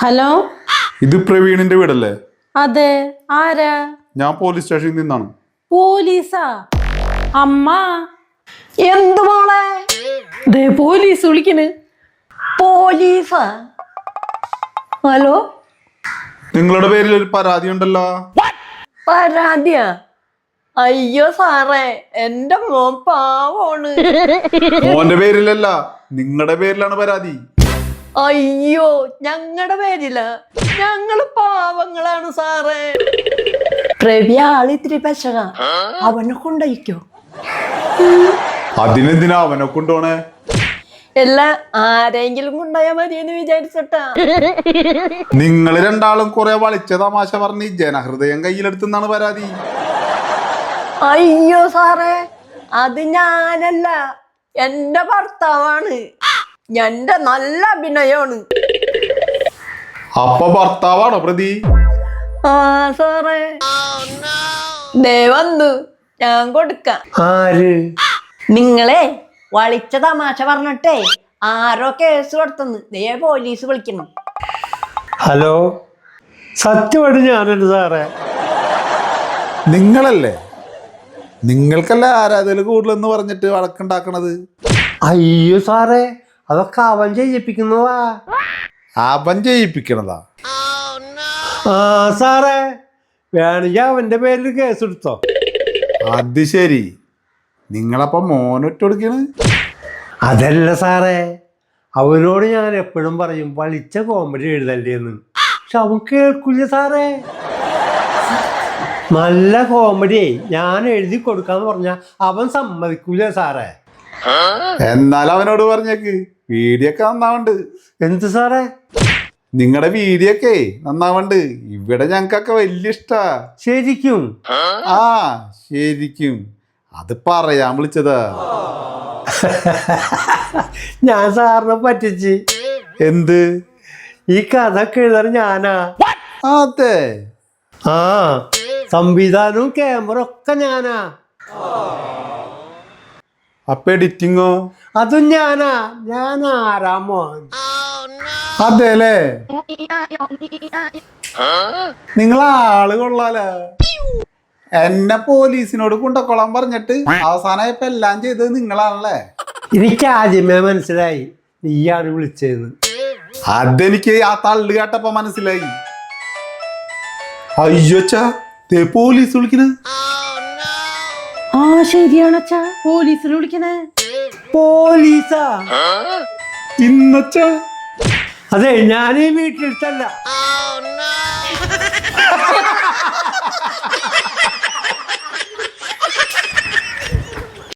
Hello? ഇത് പ്രവീണിന്റെ വീടല്ലേ? അതെ. ആരാ? ഞാൻ പോലീസ് സ്റ്റേഷനിൽ നിന്നാണ്. പോലീസാ? അമ്മ. എന്ത് മോളെ? ദേ പോലീസ് വിളിക്കണ്. പോലീസാ. ഹലോ? നിങ്ങളുടെ പേരിൽ ഒരു പരാതി ഉണ്ടല്ലോ പരാതിയാ? അയ്യോ സാറേ എന്റെ മോൻ പാവാണ് മോന്റെ പേരിലല്ല നിങ്ങളുടെ പേരിലാണ് പരാതി. അയ്യോ ഞങ്ങളുടെ പേരില? ഞങ്ങൾ പാവങ്ങളാണ് സാറേ. പ്രവ്യ ആളിത്തിരി പെശക. അവനെ കൊണ്ടയക്കോ. അതിനെന്തിനാ അവനെ കൊണ്ടുപോണേ എല്ലാ ആരെങ്കിലും കൊണ്ടുപോയാ മതിയെന്ന് വിചാരിച്ചിട്ടാ. നിങ്ങൾ രണ്ടാളും കുറെ വളിച്ച തമാശ പറഞ്ഞ് ജനഹൃദയം കയ്യിലെടുത്തെന്നാണ് പരാതി. അയ്യോ സാറേ അത് ഞാനല്ല. എന്റെ ഭർത്താവാണ്. എന്റെ നല്ല അഭിനയമാണ് അപ്പൊ ഭർത്താവാണോ പ്രതി? ആ സാറേ. ദേ വന്നു. ഞാൻ കൊടുക്കാം. ആര്? നിങ്ങളെ വളിച്ച തമാശ പറഞ്ഞിട്ടേ ആരോ കേസ് കൊടുത്തെന്ന്. ദേ പോലീസ് വിളിക്കണം ഹലോ? സത്യമായിട്ട് ഞാനുണ്ട് സാറേ. നിങ്ങളല്ലേ? നിങ്ങൾക്കല്ല ആരാധകർ കൂടുതലെന്ന് പറഞ്ഞിട്ട് വഴക്കുണ്ടാക്കണത്? അയ്യോ സാറേ അതൊക്കെ അവൻ ചെയ്യിപ്പിക്കുന്നതാ. അവൻ ചെയ്യിപ്പിക്കണതാ. ആ സാറേ വേണമെങ്കിൽ അവന്റെ പേരിൽ കേസ് എടുത്തോ അത് ശരി. നിങ്ങളപ്പം മോനൊറ്റ കൊടുക്കണ്? അതല്ല സാറേ അവരോട് ഞാൻ എപ്പോഴും പറയും വളിച്ച കോമഡി എഴുതല്ലേന്ന്. പക്ഷെ അവൻ കേൾക്കില്ല സാറേ. നല്ല കോമഡി ഞാൻ എഴുതി കൊടുക്കാന്ന് പറഞ്ഞ അവൻ സമ്മതിക്കൂല സാറേ. എന്നാൽ അവനോട് പറഞ്ഞേക്ക്. വീഡിയോ ഒക്കെ നന്നാവണ്ട്. എന്ത് സാറേ? നിങ്ങളുടെ വീഡിയോ ഒക്കെ നന്നാവണ്ട്. ഇവിടെ ഞങ്ങൾക്കൊക്കെ വലിയ ഇഷ്ടാ. ശരിക്കും? ആ ശരിക്കും. അത് പറയാൻ വിളിച്ചതാ. ഞാൻ സാറിനെ പറ്റിച്ച്. എന്ത്? ഈ കഥ കഴുതാറ് ഞാനാ. അതെ. ആ. സംവിധാനവും ക്യാമറ ഒക്കെ ഞാനാ. അപ്പൊ എഡിറ്റിങ്ങോ അതും ഞാനാ. ഞാൻ ആരാമോ അതെല്ലേ? നിങ്ങൾ ആൾ കൊള്ളാല. എന്നെ പോലീസിനോട് കൊണ്ടക്കൊള്ളാൻ പറഞ്ഞിട്ട് അവസാനമായപ്പോ എല്ലാം ചെയ്തത് നിങ്ങളാണല്ലേ? എനിക്ക് ആദ്യമേ മനസ്സിലായി. നീയാണ് വിളിച്ചതെന്ന് അതെനിക്ക് ആ തള്ളു കേട്ടപ്പോ മനസ്സിലായി. അയ്യോച്ചാ. പോലീസ് വിളിക്കണ്. ആ ശരിയാണ് അച്ഛാ പോലീസിൽ വിളിക്കണേ. പോലീസാ? ഇന്നച്ചാ? അതെ ഞാൻ ഈ വീട്ടിലെടുത്തല്ല